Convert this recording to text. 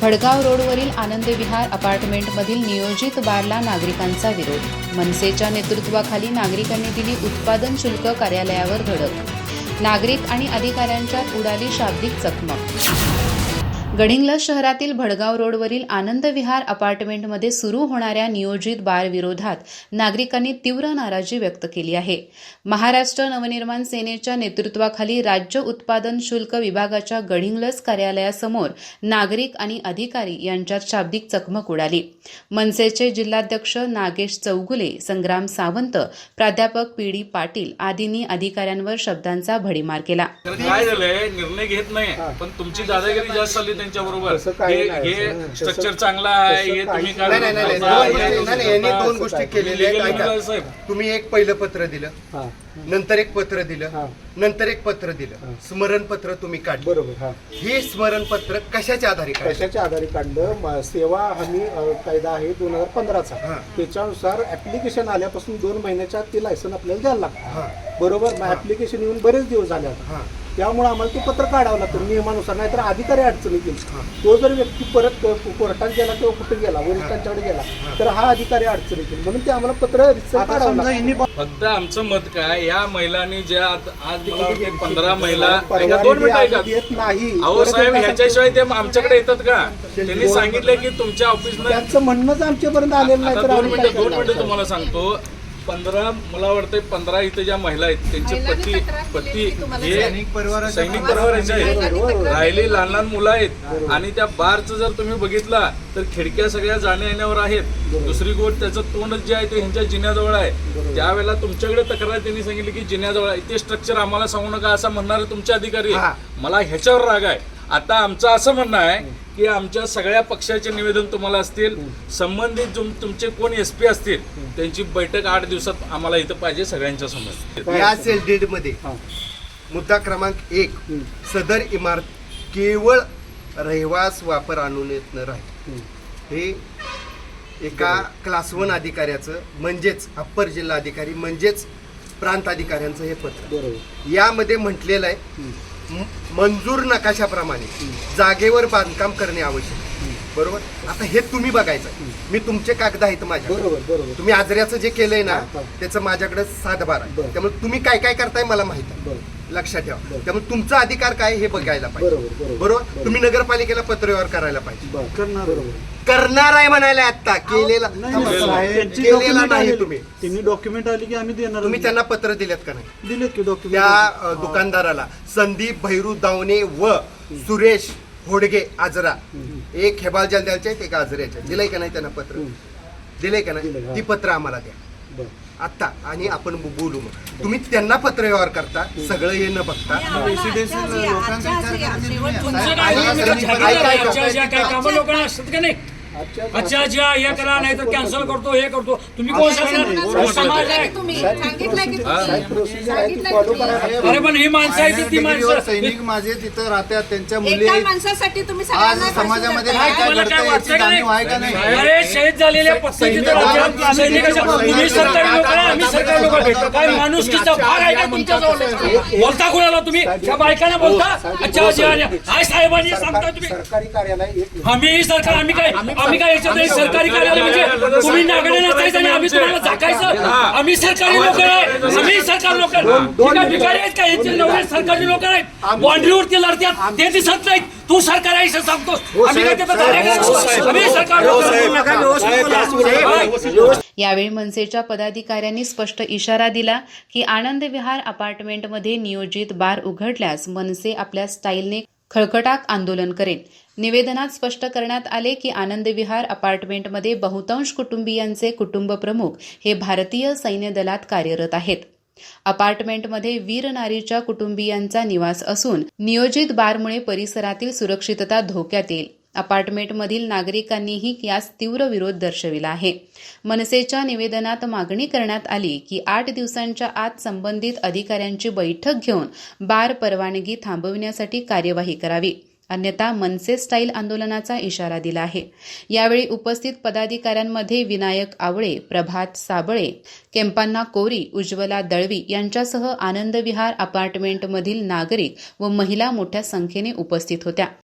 भडगाव रोडवरील आनंद विहार अपार्टमेंटमधील नियोजित बारला नागरिकांचा विरोध. मनसेच्या नेतृत्वाखाली नागरिकांनी दिली उत्पादन शुल्क कार्यालयावर धडक. नागरिक आणि अधिकाऱ्यांच्यात उडाली शाब्दिक चकमक. गडिंग्लज शहरातील भडगाव रोडवरील आनंद विहार अपार्टमेंटमध्ये सुरू होणाऱ्या नियोजित बारविरोधात नागरिकांनी तीव्र नाराजी व्यक्त केली आहे. महाराष्ट्र नवनिर्माण सेनेच्या नेतृत्वाखाली राज्य उत्पादन शुल्क विभागाच्या गडिंग्लज कार्यालयासमोर नागरिक आणि अधिकारी यांच्यात शाब्दिक चकमक उडाली. मनसेचे जिल्हाध्यक्ष नागेश चौगुले संग्राम सावंत प्राध्यापक पी डी पाटील आदींनी अधिकाऱ्यांवर शब्दांचा भडीमार केला. काय झालंय? निर्णय घेत नाही पण तुमची दादागिरी जास्त त्यांच्या बरोबर तसं काही हे नाही, हे तसं- स्ट्रक्चर चांगलं आहे हे तसं तुम्ही काही- काय नाही नाही नाही करता? दोन गोष्टी- नाही, नाही, यांनी? दोन गोष्टी केलेल्या आहेत ऐका. साहेब. तुम्ही एक पहिलं पत्र दिलं हा नंतर एक पत्र दिलं. हा. नंतर एक पत्र दिलं. स्मरणपत्र तुम्ही काढलं. बरोबर हा. हे स्मरणपत्र कशाच्या आधारे काढलं? कशाच्या आधारे काढलं? म- सेवा हमी अ, कायदा आहे दोन हजार पंधराचा. हा. त्याच्यानुसार ऍप्लिकेशन आल्यापासून दोन महिन्याच्या आत ते लायसन आपल्याला द्यायला लागतं. बरोबर? मग ऍप्लिकेशन येऊन बरेच दिवस झाले आता. हा. त्यामुळे आम्हाला ते पत्र काढावं लागतं नियमानुसार. नाहीतर अधिकारी अडचण येतील तो जर व्यक्ती परत क- कोर्टात गेला किंवा कुठे गेला वरिष्ठांच्याकडे गेला तर हा अधिकारी अडचण येतील म्हणून ते आम्हाला पत्र रितसर काढावं लागतं. फक्त आमचं मत काय या महिलांनी ज्या आज आज मला वाटते पंधरा महिला ऐका, दोन मिनिटं ऐका. नाही. अहो साहेब ह्याच्याशिवाय ते आमच्याकडे येतात का? त्यांनी सांगितलं की तुमच्या ऑफिसनं त्यांचं म्हणणंच आमच्यापर्यंत आलेलं नाही आता तर दोन आम्ही काय मिनिटं दोन करणार? मिनिटं तुम्हाला सांगतो. पंधरा मला वाटतं पंधरा इथे ज्या महिला आहेत त्यांचे पती पती हे सैनिक परिवाराचे आहेत. राहिली लहान लहान मुलं आहेत. आणि त्या बारचं जर तुम्ही बघितला तर खिडक्या सगळ्या जाण्या येण्यावर आहेत. दुसरी गोष्ट त्याचं तोंडच जे आहे ते ह्यांच्या जिन्याजवळ आहे. त्यावेळेला तुमच्याकडे तक्रार त्यांनी सांगितली की जिन्याजवळ आहे. ते स्ट्रक्चर आम्हाला सांगू नका असं म्हणणारे तुमचे अधिकारी आहेत. मला ह्याच्यावर राग आहे. आता आमचं असं म्हणणं आहे की आमच्या सगळ्या पक्षाचे निवेदन तुम्हाला असतील संबंधित जुम- तुमचे कोण एस पी असतील त्यांची बैठक आठ दिवसात आम्हाला इथं पाहिजे सगळ्यांच्या समोर या सेल डेडमध्ये. मुद्दा क्रमांक एक. सदर इमारत केवळ रहिवास वापर आणून येत न राहील. हे एका क्लास वन अधिकाऱ्याचं म्हणजेच अप्पर जिल्हा अधिकारी म्हणजेच प्रांत अधिकाऱ्यांचं हे पत्र बरोबर यामध्ये म्हटलेलं आहे मंजूर नकाशाप्रमाणे जागेवर बांधकाम करणे आवश्यक. आहे. बरोबर? आता हे तुम्ही बघायचं. मी तुमचे कागद आहेत माझ्या बरोबर बरोबर. तुम्ही आजऱ्याचं जे केलंय ना. त्याचं माझ्याकडे सातबार आहे. बरं. त्यामुळे तुम्ही काय काय करताय मला माहीत आहे. बरोबर लक्षात ठेवा. त्यामुळे तुमचा अधिकार काय हे बघायला पाहिजे. बरोबर, बरोबर. बरोबर? बरोबर. तुम्ही नगरपालिकेला पत्रव्यवहार करायला पाहिजे. करणार आहे म्हणायला आता केलेला नाही, त्यांची केलेला document. तुम्ही त्यांनी डॉक्युमेंट आली की आम्ही देणार तुम्ही त्यांना पत्र दिलेत का नाही दिलेत की त्या डॉक्युमेंट अ, दुकानदाराला संदीप भैरू दावणे व सुरेश होडगे आजरा एक हेबाल जलद्याचे आहेत एक आजऱ्याचे दिलंय का नाही त्यांना पत्र दिलंय का नाही दिलंय, हा. ती पत्र आम्हाला द्या आत्ता आणि आपण बो- बोलू मग तुम्ही त्यांना पत्र व्यवहार करता सगळं हे न बघता अच्छा अच्छा हे करा नाही तर कॅन्सल करतो हे करतो. तुम्ही कोण सांगणार समाज आहे. अरे पण ही माणसं आहे ती माणसं. सैनिक माझे तिथं राहतात त्यांच्या मुली आहेत. माणसासाठी तुम्ही आज सगळ्यांना समाजामध्ये काय काय काय तुम्हाला काय घडतंय याची वाटतं का जाणीव आहे का नाही? अरे शहीद झालेल्या पत्नी तिथं राहतात. सैनिकाच्या तुम्ही सरकारी लोक आहे आम्ही सरकारी लोक आहे. काय माणुसकीचा भाग आहे का तुमच्या जवळ बोलता कुणाला तुम्ही? त्या बायकांना बोलता? अच्छा अच्छा हाय साहेबांनी सांगता तुम्ही. सरकारी कार्यालय एक आम्ही सरकार आम्ही काय आम्ही काय याच्यात सरकारी कार्यालय म्हणजे तुम्ही नागडे नसायचं आणि आम्ही तुम्हाला झाकायचं? आम्ही सरकारी लोक आहे. आम्ही सरकारी लोक भिकारी आहेत का? याचे नवरे सरकारी लोक आहेत. बाँड्रीवरती लढतात ते दिसत नाहीत. तू सरकार आहे असं सांगतो आम्ही काय त्याचं झालं का? आम्ही सरकार लोक यावेळी मनसेच्या पदाधिकाऱ्यांनी स्पष्ट इशारा दिला की आनंद विहार अपार्टमेंटमध्ये नियोजित बार उघडल्यास मनसे आपल्या स्टाईलने खळखटाक आंदोलन करेल निवेदनात स्पष्ट करण्यात आले की आनंद विहार अपार्टमेंटमध्ये बहुतांश कुटुंबियांचे कुटुंब प्रमुख हे भारतीय सैन्य दलात कार्यरत आहेत. अपार्टमेंटमध्ये वीर नारीच्या कुटुंबियांचा निवास असून नियोजित बारमुळे परिसरातील सुरक्षितता धोक्यात येईल. अपार्टमेंटमधील नागरिकांनीही यास तीव्र विरोध दर्शविला आहे. मनसेच्या निवेदनात मागणी करण्यात आली की आठ दिवसांच्या आत संबंधित अधिकाऱ्यांची बैठक घेऊन बार परवानगी थांबविण्यासाठी कार्यवाही करावी. अन्यथा मनसे स्टाईल आंदोलनाचा इशारा दिला आहे. यावेळी उपस्थित पदाधिकाऱ्यांमध्ये विनायक आवळे प्रभात साबळे केंपांना कोरी उज्ज्वला दळवी यांच्यासह आनंद विहार अपार्टमेंटमधील नागरिक व महिला मोठ्या संख्येने उपस्थित होत्या.